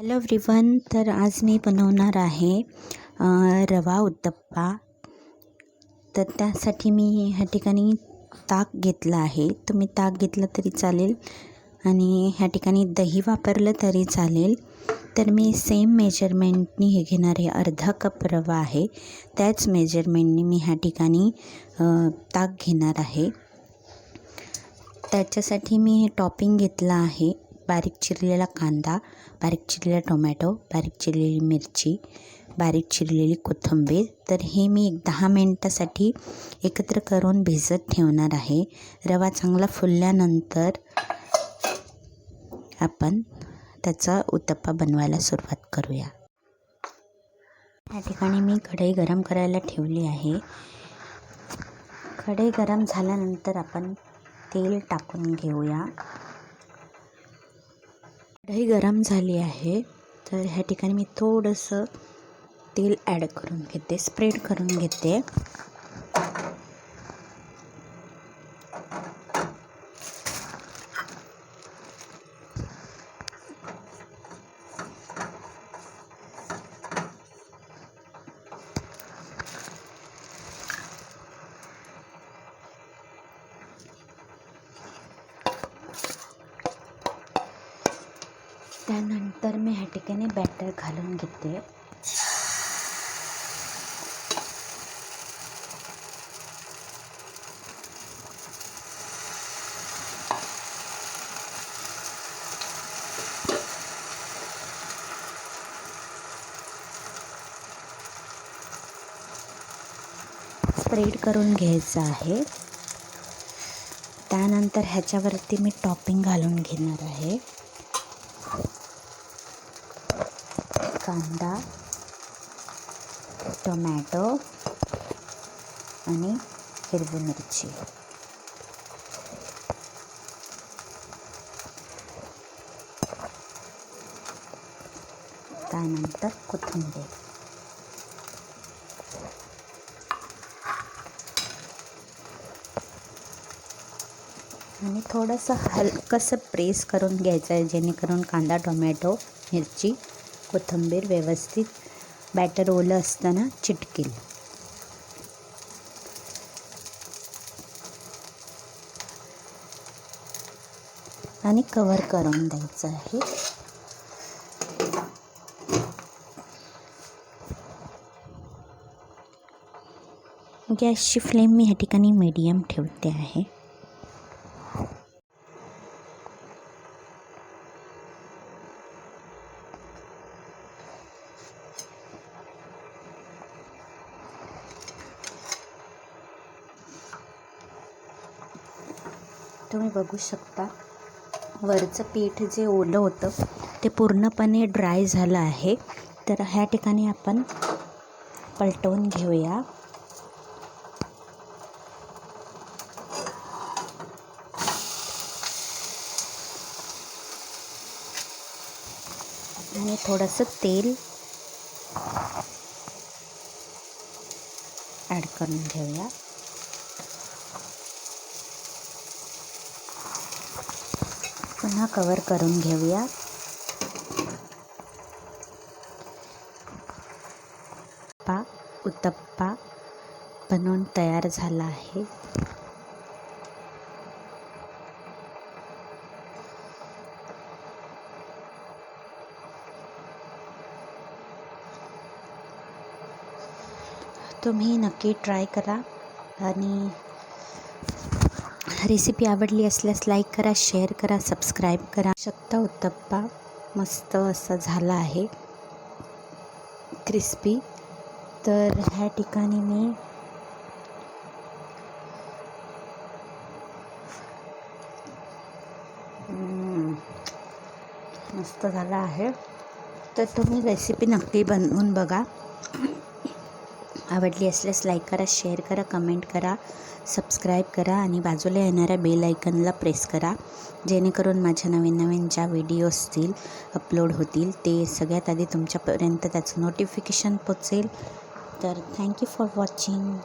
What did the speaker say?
Hello everyone तर आज मी बनवणार आहे रवा उत्तप्पा. तर त्यासाठी मी ह्या ठिकाणी ताक घेतलं आहे. तुम्ही ताक घेतलं तरी चालेल आणि ह्या ठिकाणी दही वापरलं तरी चालेल. तर मी सेम मेजरमेंटनी हे घेणार आहे. अर्धा कप रवा आहे. त्याच मेजरमेंटनी मी ह्या ठिकाणी ताक घेणार आहे. त्याच्यासाठी मी हे टॉपिंग घेतलं आहे. बारीक चिरलेला कांदा बारीक चिरलेला टोमॅटो बारीक चिरलेली मिरची बारीक चिरलेली कोथिंबीर. तर हे मी एक दहा मिनटासाठी एकत्र करून भिजत ठेवणार आहे. रवा चांगला फुलल्यानंतर आपण त्याचा उत्तप्पा बनवायला सुरुवात करूया. या ठिकाणी मी कढई गरम करायला ठेवली आहे. कढई गरम झाल्यानंतर आपण तेल टाकून घेऊया. कढई गरम झाली आहे तर ह्या ठिकाणी मी थोडंसं तेल ॲड करून घेते स्प्रेड करून घेते. त्यानंतर मी ह्या ठिकाणी बॅटर घालून घेते. स्प्रेड करून घ्यायचं आहे. त्यानंतर ह्याच्यावरती मी टॉपिंग घालून घेणार आहे. कांदा टोमॅटो आणि हिरवी मिरची. त्यानंतर कोथिंबीर. आणि थोडंसं हलकंसं प्रेस करून घ्यायचं आहे जेणेकरून कांदा टोमॅटो मिरची कोथिंबीर व्यवस्थित बॅटर ओलं असताना चिटकेल. आणि कवर करून द्यायचं आहे. गॅसची फ्लेम मी ह्या ठिकाणी मीडियम ठेवते आहे. तुम्ही बघू शकता. वरचं पीठ जे ओलं होतं ते पूर्णपणे ड्राय झालं आहे. तर ह्या ठिकाणी आपण पलटवून घेऊया. आणि थोडंसं तेल ॲड करून घेऊया. पुन्हा कवर करून घेऊया. पा उत्तप्पा बनवून तयार झाला आहे. तुम्ही नक्की ट्राय करा आणि रेसिपी आवडली असल्यास लाईक करा शेअर करा सबस्क्राईब करा. शकता उत्तप्पा मस्त असा झाला आहे. क्रिस्पी तर ह्या ठिकाणी मी मस्त झाला आहे. तर तुम्ही रेसिपी नक्की बनवून बघा. आवडली असल्यास लाईक करा शेअर करा कमेंट करा सबस्क्राईब करा आणि बाजूला येणाऱ्या बेल आयकनला प्रेस करा. जेणेकरून माझ्या नवीन नवीन ज्या व्हिडिओ असतील अपलोड होतील ते सगळ्यात आधी तुमच्यापर्यंत त्याचं नोटिफिकेशन पोचेल तर थँक्यू फॉर वॉचिंग